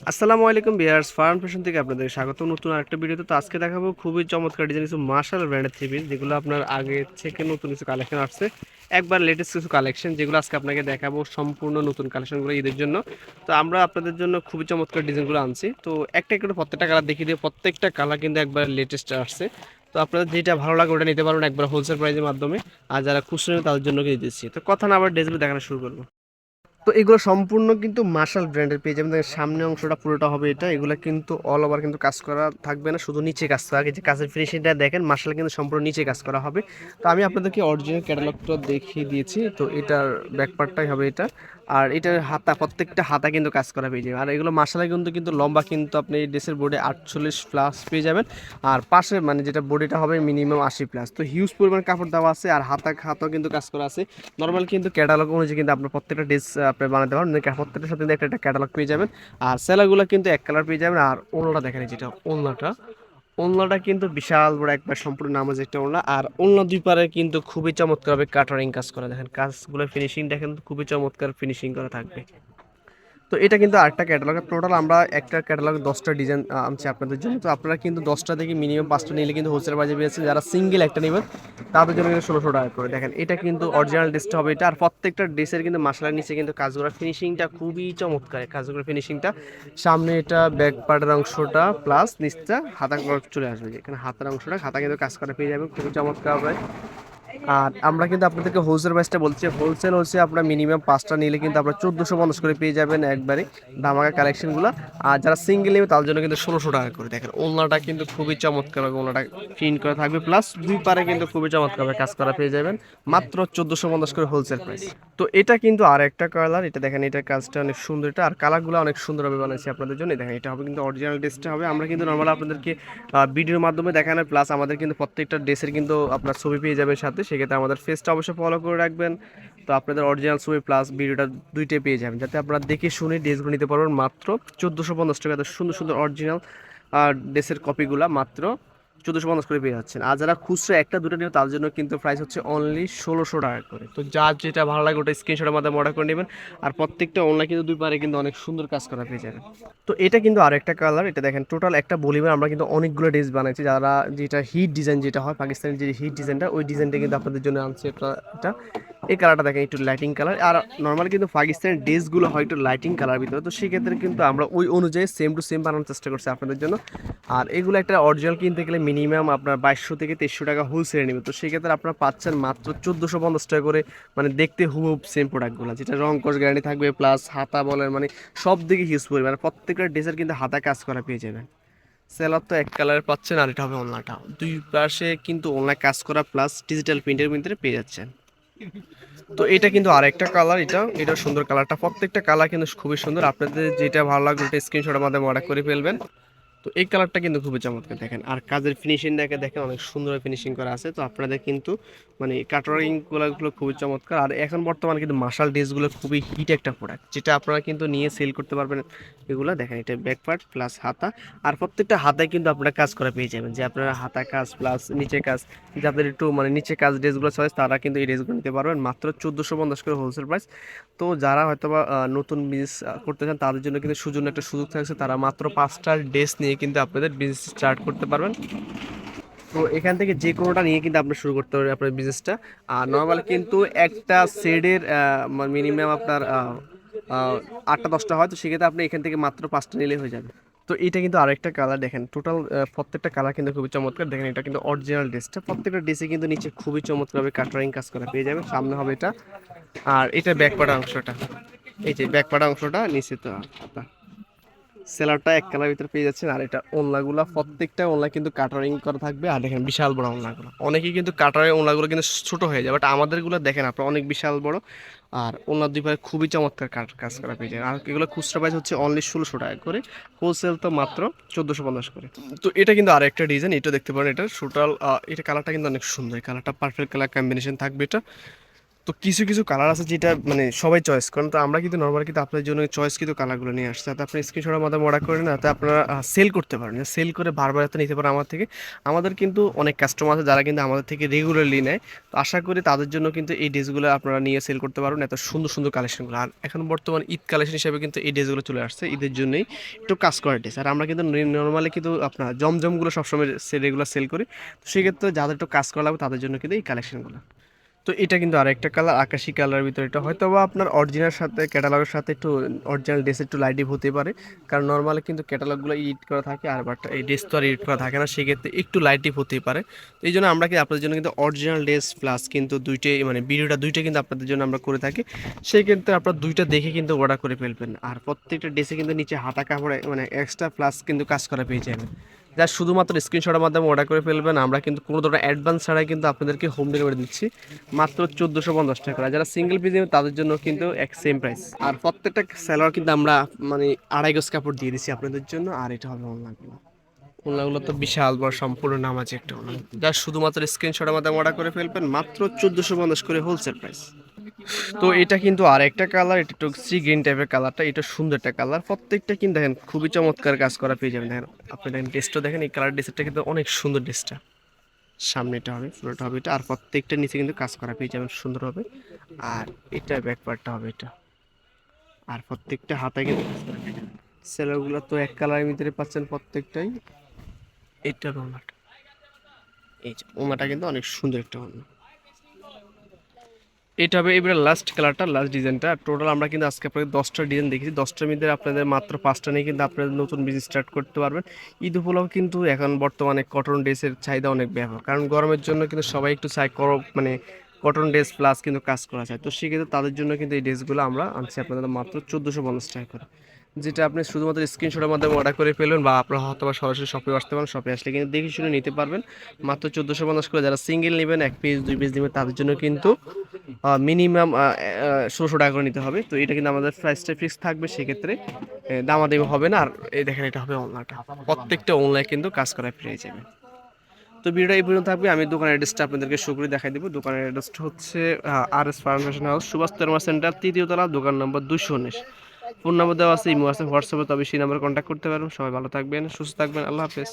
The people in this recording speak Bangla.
আসসালামু আলাইকুম বিয়ার্স, ফার্ম ফ্যাশন থেকে আপনাদের স্বাগত। নতুন আরেকটা ভিডিওতে তো আজকে দেখাবো খুবই চমৎকার ডিজাইন কিছু মার্শাল ব্র্যান্ডের থ্রি পিস যেগুলো আপনার আগে থেকে নতুন কিছু কালেকশন আসছে। একবার লেটেস্ট কিছু কালেকশন যেগুলো আজকে আপনাকে দেখাবো সম্পূর্ণ নতুন কালেকশনগুলো ঈদের জন্য। তো আমরা আপনাদের জন্য খুবই চমৎকার ডিজাইনগুলো আনছি। তো একটা একটা প্রত্যেকটা কালার দেখিয়ে দিয়ে প্রত্যেকটা কালার কিন্তু একবার লেটেস্ট আসছে। তো আপনাদের যেটা ভালো লাগে ওটা নিতে পারবেন একবার হোলসেল প্রাইসের মাধ্যমে। আর যারা নেবে তাদের জন্য দিচ্ছি। তো কথা না আবার ড্রেসগুলো দেখানো শুরু করব। তো এগুলো সম্পূর্ণ কিন্তু মার্শাল ব্র্যান্ডের পেয়ে যাবেন। সামনে অংশটা পুরোটা হবে এটা। এগুলো কিন্তু অল ওভার কিন্তু কাজ করা থাকবে না, শুধু নিচে কাজ করা। যে কাজের ফিনিশিংটা দেখেন মার্শাল কিন্তু সম্পূর্ণ নিচে কাজ করা হবে। তো আমি আপনাদেরকে অরিজিনাল ক্যাটালগটা দেখিয়ে দিয়েছি। তো এটার ব্যাকপার্টটাই হবে এটা। আর এটার হাতা, প্রত্যেকটা হাতা কিন্তু কাজ করা পেয়ে যাবে। আর এগুলো মার্শালে কিন্তু কিন্তু লম্বা কিন্তু আপনি এই ড্রেসের বোর্ডে আটচল্লিশ প্লাস পেয়ে যাবেন। আর পাশে মানে যেটা বোর্ডেটা হবে মিনিমাম আশি প্লাস তো হিউজ পরিমাণ কাপড় দেওয়া আছে আর হাতা, হাতাও কিন্তু কাজ করা আছে। নর্মাল কিন্তু ক্যাটালগ অনুযায়ী কিন্তু আপনার প্রত্যেকটা ড্রেস আপনি বানাতে পারেন মানে প্রত্যেকটার সাথে একটা একটা ক্যাটালগ পেয়ে যাবেন। আর সেলাগুলো কিন্তু এক কালার পেয়ে যাবেন। আর ওলনাটা দেখেন যেটা ওলনাটা ওলনাটা কিন্তু বিশাল বড় একবার সম্পূর্ণ নামাজ একটা ওলনা আর ওলনা দুই পারে কিন্তু খুবই চমৎকারভাবে কাটারিং কাজ করা। দেখেন কাজগুলো ফিনিশিং দেখেন খুবই চমৎকার ফিনিশিং করা থাকবে। তো এটা কিন্তু আরেকটা ক্যাটালগ টোটাল আমরা একটা ক্যাটালগ দশটা ডিজাইন আনছি আপনাদের জন্য। তো আপনারা কিন্তু দশটা থেকে মিনিমাম পাঁচটা নিলে কিন্তু হোলসেল বাজে পেয়েছেন যারা সিঙ্গেল একটা নেবেন, তাদের জন্য কিন্তু ষোলোশো টাকা করে। দেখেন, এটা কিন্তু অরিজিনাল ড্রেসটা হবে এটা। আর প্রত্যেকটা ড্রেসের কিন্তু মাসালার নিচে কিন্তু কাজগুলো ফিনিশিংটা খুবই চমৎকার কাজগুলোর ফিনিশিংটা সামনে এটা ব্যাক পার্টের অংশটা প্লাস নিচটা হাতা চলে আসবে। এখানে হাতার অংশটা, হাতা কিন্তু কাজ করা পেয়ে যাবে খুবই চমৎকার হবে আর আমরা কিন্তু আপনাদেরকে হোলসেল প্রাইসটা বলছি। হোলসেল হচ্ছে আপনার মিনিমাম পাঁচটা নিলে কিন্তু আপনার চোদ্দোশো পঞ্চাশ করে পেয়ে যাবেন একবারে ধামাকা কালেকশনগুলো আর যারা সিঙ্গেল নেবে, তার জন্য কিন্তু ষোলোশো টাকা করে। দেখেন, ওলনাটা কিন্তু খুবই চমৎকার হবে ওলনাটা প্রিন্ট করা থাকবে। প্লাস দুই পারে কিন্তু খুবই চমৎকার কাজ করা পেয়ে যাবেন। মাত্র চোদ্দোশো পঞ্চাশ করে হোলসেল প্রাইস তো এটা কিন্তু আর একটা কালার এটা দেখেন, এটা কাজটা অনেক সুন্দর। এটা আর কালারগুলো অনেক সুন্দরভাবে বানাইছি আপনাদের জন্য। দেখেন, এটা হবে কিন্তু অরিজিনাল ড্রেসটা হবে। আমরা কিন্তু নর্মাল আপনাদেরকে ভিডিওর মাধ্যমে দেখানো প্লাস আমাদের কিন্তু প্রত্যেকটা ড্রেসের কিন্তু আপনার ছবি পেয়ে যাবেন সাথে। সেক্ষেত্রে আমাদের ফেসটা অবশ্যই ফলো করে রাখবেন। তো আপনাদের অরিজিনাল ছবি প্লাস ভিডিওটা দুইটাই পেয়ে যাবেন। যাতে আপনারা দেখে শুনে ড্রেসগুলো নিতে পারবেন মাত্র চোদ্দোশো পঞ্চাশ টাকা। সুন্দর সুন্দর অরিজিনাল আর ড্রেসের কপিগুলো মাত্র চোদ্দোশো পঞ্চাশ করে পেয়ে যাচ্ছেন। আর যারা খুচরো একটা, দুটো নিও, তার জন্য কিন্তু প্রাইস হচ্ছে অনলি ষোলোশো টাকা করে। তো যার যেটা ভালো লাগে ওটা স্ক্রিনশটের মাধ্যমে অর্ডার করে নেবেন। আর প্রত্যেকটা অনলাইন কিন্তু দুই পারে কিন্তু অনেক সুন্দর কাজ করা পেয়ে যাবেন। তো এটা কিন্তু আরেকটা কালার এটা দেখেন টোটাল একটা বলিমে আমরা কিন্তু অনেকগুলো ড্রেস বানাইছি। যারা যেটা হিট ডিজাইন যেটা হয় পাকিস্তানের যে হিট ডিজাইনটা ওই ডিজাইনটা কিন্তু আপনাদের জন্য আনছি এটা। এই কালারটা দেখেন, একটু লাইটিং কালার আর নর্মাল কিন্তু পাকিস্তানের ড্রেসগুলো হয় একটু লাইটিং কালার ভিতরে। তো সেক্ষেত্রে কিন্তু আমরা ওই অনুযায়ী সেম টু সেম বানানোর চেষ্টা করছি আপনাদের জন্য। আর এগুলো একটা অরিজিনাল কিনতে গেলে মিনিমাম আপনার বাইশশো থেকে তেইশশো টাকা হোলসেলে নেবে। তো সেক্ষেত্রে আপনারা পাচ্ছেন মাত্র চোদ্দোশো পঞ্চাশ টাকা করে মানে দেখতে হুবহুব সেম প্রোডাক্টগুলো যেটা রং কস গ্যারান্টি থাকবে প্লাস হাতা বলেন মানে সব দিকে হিউজ পরিমাণ। প্রত্যেকটা ড্রেসের কিন্তু হাতা কাজ করা পেয়ে যাবেন। সেলার তো এক কালারের পাচ্ছেন আর এটা হবে ওনলাটা দুই পাশে কিন্তু অনলাইন কাজ করা প্লাস ডিজিটাল প্রিন্টের ভিতরে পেয়ে যাচ্ছেন। তো এটা কিন্তু আর একটা কালার এটা এটা সুন্দর কালারটা প্রত্যেকটা কালার কিন্তু খুবই সুন্দর। আপনাদের যেটা ভালো লাগবে, ওটা স্ক্রিনশটের মাধ্যমে অর্ডার করে ফেলবেন। তো এই কালারটা কিন্তু খুবই চমৎকার দেখেন। আর কাজের ফিনিশিং দেখে দেখেন অনেক সুন্দর ফিনিশিং করা আছে। তো আপনাদের কিন্তু মানে কাটারিংগুলো খুবই চমৎকার। আর এখন বর্তমানে কিন্তু মার্শাল ড্রেসগুলো খুবই হিট একটা প্রোডাক্ট যেটা আপনারা কিন্তু নিয়ে সেল করতে পারবেন এগুলো। দেখেন এটা ব্যাক পার্ট প্লাস হাতা। আর প্রত্যেকটা হাতায় কিন্তু আপনারা কাজ করা পেয়ে যাবেন। যে আপনারা হাতা কাজ প্লাস নিচে কাজ, যাদের একটু মানে নিচে কাজ ড্রেসগুলো চয়েস তারা কিন্তু এই ড্রেসগুলো নিতে পারবেন। মাত্র চোদ্দোশো পঞ্চাশ করে হোলসেল প্রাইস তো যারা হয়তোবা নতুন বিজনেস করতে চান, তাদের জন্য কিন্তু সুযোগ, একটা সুযোগ থাকছে। তারা মাত্র পাঁচটা ড্রেস নিয়ে কিন্তু আপনাদের বিজনেস স্টার্ট করতে পারবেন। তো এখান থেকে যে কোনোটা নিয়ে কিন্তু আপনার শুরু করতে পারবেন আপনার বিজনেসটা আর নর্মাল কিন্তু একটা সেডের মিনিমাম আপনার আহ, আহ, আটটা দশটা হয়। তো সেক্ষেত্রে আপনি এখান থেকে মাত্র পাঁচটা নিলেই হয়ে যাবে। তো এটা কিন্তু আরেকটা কালার দেখেন। টোটাল প্রত্যেকটা কালার কিন্তু খুবই চমৎকার। দেখেন এটা কিন্তু অরিজিনাল ড্রেসটা প্রত্যেকটা ড্রেসে কিন্তু নিচে খুবই চমৎকারভাবে কাটারিং কাজ করা পেয়ে যাবে সামনে হবে এটা। আর এটা ব্যাকপাড়া অংশটা। এই যে ব্যাকপাড়া অংশটা নিচে তো হাতা। সেলারটা এক কালার ভিতরে পেয়ে যাচ্ছেন। আর এটা ওনলাগুলা প্রত্যেকটা ওনলা কিন্তু কাটারিং করা থাকবে। আর দেখেন বিশাল বড় ওনলাগুলো অনেকেই কিন্তু কাটারের ওনলাগুলো কিন্তু ছোট হয়ে যায়, বাট আমাদেরগুলো দেখেন আপনার অনেক বিশাল বড়। আর ওনার দুই পায়ে খুবই চমৎকার কাজ করা পেয়ে যায় আর এগুলো খুচরা প্রাইস হচ্ছে অনলি ষোলোশো টাকা করে। হোলসেল তো মাত্র চোদ্দোশো পঞ্চাশ করে। তো এটা কিন্তু আরেকটা ডিজাইন এটা দেখতে পারেন, এটা টোটাল এটা কালারটা কিন্তু অনেক সুন্দর। কালারটা পারফেক্ট কালার কম্বিনেশন থাকবে এটা। তো কিছু কিছু কালার আছে যেটা মানে সবাই চয়েস করেন তো আমরা কিন্তু নর্মাল কিন্তু আপনার জন্য চয়েস কিন্তু কালারগুলো নিয়ে আসছি। যাতে আপনি স্ক্রিনশটের মাধ্যমে অর্ডার করেন যাতে আপনারা সেল করতে পারেন। সেল করে বারবার এত নিতে পারেন আমার থেকে। আমাদের কিন্তু অনেক কাস্টমার আছে যারা কিন্তু আমাদের থেকে রেগুলারলি নেয়। তো আশা করি তাদের জন্য কিন্তু এই ড্রেসগুলো আপনারা নিয়ে সেল করতে পারবেন, এত সুন্দর সুন্দর কালেকশনগুলো আর এখন বর্তমান ঈদ কালেকশন হিসেবে কিন্তু এই ড্রেসগুলো চলে আসছে। ঈদের জন্যই একটু কাজ করার ড্রেস আর আমরা কিন্তু নর্মালি কিন্তু আপনার জমজমগুলো সবসময় রেগুলার সেল করি। তো সেক্ষেত্রে যাদের একটু কাজ করা লাগবে তাদের জন্য কিন্তু এই কালেকশনগুলো তো এটা কিন্তু আরেকটা কালার আকাশি কালারের ভিতরে। এটা হয়তো বা আপনার অরিজিনাল সাথে ক্যাটালগের সাথে একটু অরিজিনাল ড্রেস একটু লাইটিভ হতে পারে। কারণ নর্মালি কিন্তু ক্যাটালগুলো ইডিট করা থাকে আর বাট এই ড্রেস তো আর এডিট করা থাকে না, সেক্ষেত্রে একটু লাইটিভ হতেই পারে। তো এই জন্য আমরা কি আপনাদের জন্য কিন্তু অরিজিনাল ড্রেস প্লাস কিন্তু দুইটাই মানে ভিডিওটা দুইটা কিন্তু আপনাদের জন্য আমরা করে থাকি। সেই ক্ষেত্রে আপনার দুইটা দেখে কিন্তু অর্ডার করে ফেলবেন। আর প্রত্যেকটা ড্রেসে কিন্তু নিচে হাতা কাপড়ে মানে এক্সট্রা প্লাস কিন্তু কাজ করা পেয়ে যাবেন। যা শুধুমাত্র স্ক্রিনশটের মাধ্যমে অর্ডার করে ফেলবেন, আমরা কিন্তু কোনো ধরনের অ্যাডভান্স ছাড়াই কিন্তু আপনাদেরকে হোম ডেলিভারি দিচ্ছি। মাত্র চোদ্দোশো পঞ্চাশ টাকা। যারা সিঙ্গেল পিস নেবেন তাদের জন্য কিন্তু এক সেম প্রাইস আর প্রত্যেকটা স্যালোয়ার কিন্তু আমরা মানে আড়াই গজ কাপড় দিয়ে দিচ্ছি আপনাদের জন্য, আর এটা হবে অনলাইনগুলো ওনাগুলো তো বিশাল বড়, সম্পূর্ণ নাম আছে একটা যা শুধুমাত্র স্ক্রিনশটের মাধ্যমে অর্ডার করে ফেলবেন, মাত্র চোদ্দোশো পঞ্চাশ করে হোলসেল প্রাইস তো এটা কিন্তু আর একটা কালার এটা একটু সি গ্রিন টাইপের কালারটা এটা সুন্দর একটা কালার প্রত্যেকটা কিন্তু দেখেন খুবই চমৎকার কাজ করা পেয়ে যাবেন। দেখেন আপনি দেখেন ড্রেসটা দেখেন এই কালার ড্রেসটা কিন্তু অনেক সুন্দর ড্রেসটা সামনেটা হবে পুরোটা হবে এটা আর প্রত্যেকটা নিচে কিন্তু কাজ করা পেয়ে যাবেন সুন্দর হবে। আর এটা ব্যাক পার্টটা হবে এটা। আর প্রত্যেকটা হাতায় কিন্তু কাজ করা পেয়ে যাবেন। সেলারগুলো তো এক কালারের ভিতরে পাচ্ছেন প্রত্যেকটাই। এটা ওনাটা এই যে ওনাটা কিন্তু অনেক সুন্দর একটা ওনা এটা হবে এবারে লাস্ট কালারটা লাস্ট ডিজাইনটা টোটাল আমরা কিন্তু আজকে আপনাদের দশটা ডিজাইন দেখেছি দশটার মধ্যে আপনাদের মাত্র পাঁচটা নিয়ে কিন্তু আপনাদের নতুন বিজনেস স্টার্ট করতে পারবেন। ঈদ উপলক্ষে কিন্তু এখন বর্তমানে কটন ড্রেসের চাহিদা অনেক ব্যাপক। কারণ গরমের জন্য কিন্তু সবাই একটু চাই করো মানে কটন ড্রেস প্লাস কিন্তু কাজ করা যায়। তো সেক্ষেত্রে তাদের জন্য কিন্তু এই ড্রেসগুলো আমরা আনছি আপনাদের মাত্র চোদ্দোশো পঞ্চাশ টাকা করে। যেটা আপনি শুধুমাত্র স্ক্রিনশটের মাধ্যমে অর্ডার করে ফেলবেন বা আপনারা হয়তো বা সরাসরি শপে আসতে পারেন শপে আসলে কিন্তু দেখে শুনে নিতে পারবেন। মাত্র চোদ্দোশো পঞ্চাশ করে যারা সিঙ্গেল নেবেন, এক পিস দুই পিস নেবেন, তাদের জন্য কিন্তু মিনিমাম ষোলোশো টাকা করে নিতে হবে। তো এটা কিন্তু আমাদের প্রাইসটা ফিক্স থাকবে সেক্ষেত্রে এ, দামাদামি হবে না। আর এই দেখেন এটা হবে অনলাইনটা প্রত্যেকটা অনলাইন কিন্তু কাজ করা পেয়ে যাবে। তো ভিডিওটা এই পর্যন্ত থাকবে। আমি দোকানের অ্যাড্রেসটা আপনাদেরকে শো করে দেখাই দেবো। দোকানের অ্যাড্রেসটা হচ্ছে R S firm fashion house Subhash তরমা centre তৃতীয় তলা দোকান নম্বর দুশো উনিশ। ফোন নম্বর দেওয়া আছে ইমো আছে হোয়াটসঅ্যাপে তবে সেই নাম্বারে কন্ট্যাক্ট করতে পারবেন সবাই ভালো থাকবেন সুস্থ থাকবেন। আল্লাহ হাফেজ।